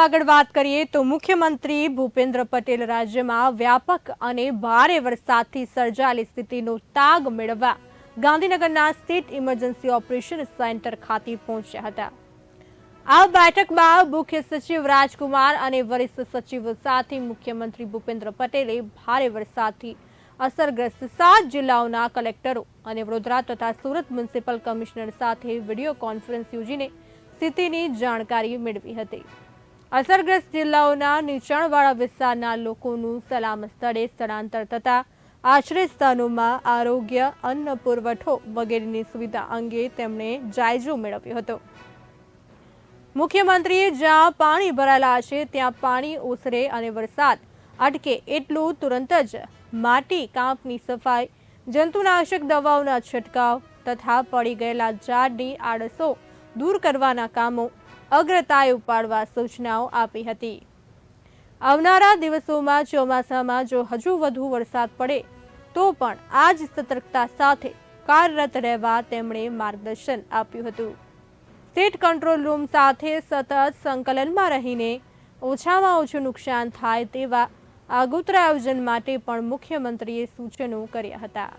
આગળ વાત કરીએ તો મુખ્યમંત્રી ભૂપેન્દ્ર પટેલ રાજ્યમાં વ્યાપક અને ભારે વરસાદથી સર્જાયેલી સ્થિતિનો તાગ મેળવવા ગાંધીનગરના સ્ટેટ ઇમરજન્સી ઓપરેશન સેન્ટર ખાતે પહોંચ્યા હતા. આ બેઠકમાં મુખ્ય સચિવ રાજકુમાર અને વરિષ્ઠ સચિવ સાથે મુખ્યમંત્રી ભૂપેન્દ્ર પટેલે ભારે વરસાદથી અસરગ્રસ્ત સાત જિલ્લાઓના કલેક્ટરો અને વડોદરા તથા સુરત મ્યુનિસિપલ કમિશનર સાથે વીડિયો કોન્ફરન્સ યોજીને સ્થિતિની જાણકારી મેળવી હતી. અસરગ્રસ્ત જિલ્લાઓના નીચાણવાળા વિસ્તારના લોકોનું સલામ સ્થળે સ્થળાંતર થતાં આશ્રય આરોગ્ય, અન્ન પુરવઠો વગેરેની સુવિધા અંગે તેમણે જાયજો મેળવ્યો હતો. મુખ્યમંત્રીએ જ્યાં પાણી ભરાયેલા છે ત્યાં પાણી ઓસરે અને વરસાદ અટકે એટલું તુરંત જ માટી કાંપની સફાઈ, જંતુનાશક દવાઓના છંટકાવ તથા પડી ગયેલા ઝાડની આડસો દૂર કરવાના કામો અગ્રતાએ ઉપાડવા સૂચનાઓ આપી હતી. આવનારા દિવસોમાં ચોમાસામાં જો હજુ વધુ વરસાદ પડે, તો પણ આ જ સતર્કતા સાથે કાર્યરત રહેવા તેમણે માર્ગદર્શન આપ્યું હતું. સ્ટેટ કંટ્રોલ રૂમ સાથે સતત સંકલનમાં રહીને ઓછામાં ઓછું નુકસાન થાય તેવા આગોતરા આયોજન માટે પણ મુખ્યમંત્રીએ સૂચનો કર્યા હતા.